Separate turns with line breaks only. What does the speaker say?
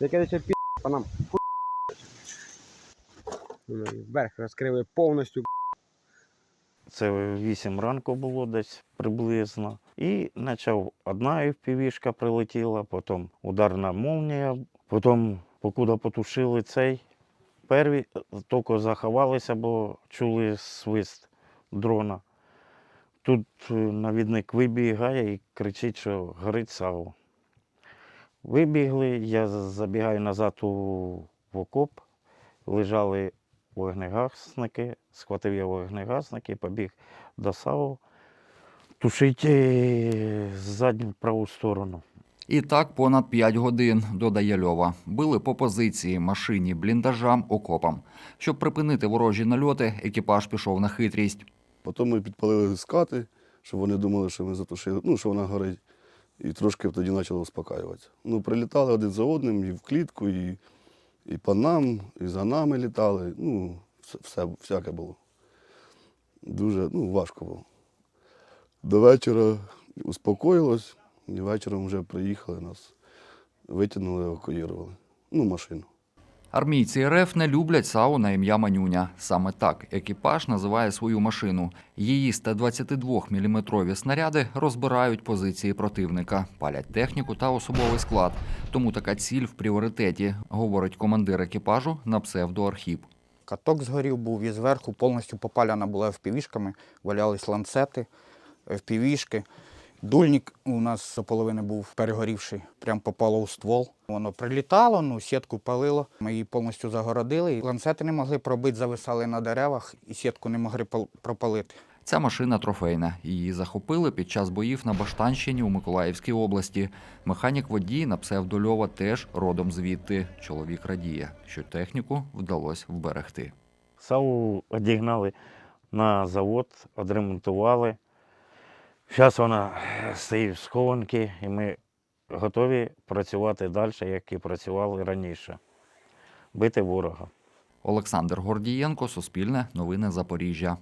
Яке ще пі по нам. Ну, і розкрили повністю.
Це 8 ранку було десь приблизно. І почав одна FPV-шка прилетіла, потім ударна молнія, потім, покуди потушили цей, перві тільки заховалися, бо чули свист дрона. Тут е, навідник вибігає і кричить, що горить САУ. Вибігли, я забігаю назад у в окоп, лежали вогнегасники, схватив я вогнегасники, побіг до САУ, тушить е, задню праву сторону.
І так понад 5 годин, додає Льова. Били по позиції, машині, бліндажам, окопам. Щоб припинити ворожі нальоти, екіпаж пішов на хитрість.
Потім ми підпалили скати, щоб вони думали, що ми затушили, ну, що вона горить. І трошки тоді почало успокаюватися. Ну, прилітали один за одним і в клітку, і, і по нам, і за нами літали. Ну, все всяке було. Дуже ну, важко було. До вечора успокоїлось, і вечором вже приїхали, нас витягнули, евакуювали. Ну, машину.
Армійці РФ не люблять САУ на ім'я Манюня. Саме так екіпаж називає свою машину. Її 122-мм снаряди розбирають позиції противника, палять техніку та особовий склад. Тому така ціль в пріоритеті, говорить командир екіпажу на псевдоархіп.
Каток згорів був і зверху повністю попаляна була FPV-шками, валялись ланцети, FPV-шки. Дульник у нас до половини був перегорівший, прям попало у ствол. Воно прилітало, ну, сітку палило. Ми її повністю загородили. І ланцети не могли пробити, зависали на деревах, і сітку не могли пал- пропалити.
Ця машина трофейна. Її захопили під час боїв на Баштанщині у Миколаївській області. Механік водій на псевдольова теж родом звідти. Чоловік радіє, що техніку вдалося вберегти.
САУ одігнали на завод, відремонтували. Зараз вона стоїть в схованці, і ми готові працювати далі, як і працювали раніше. Бити ворога.
Олександр Гордієнко, Суспільне, Новини Запоріжжя.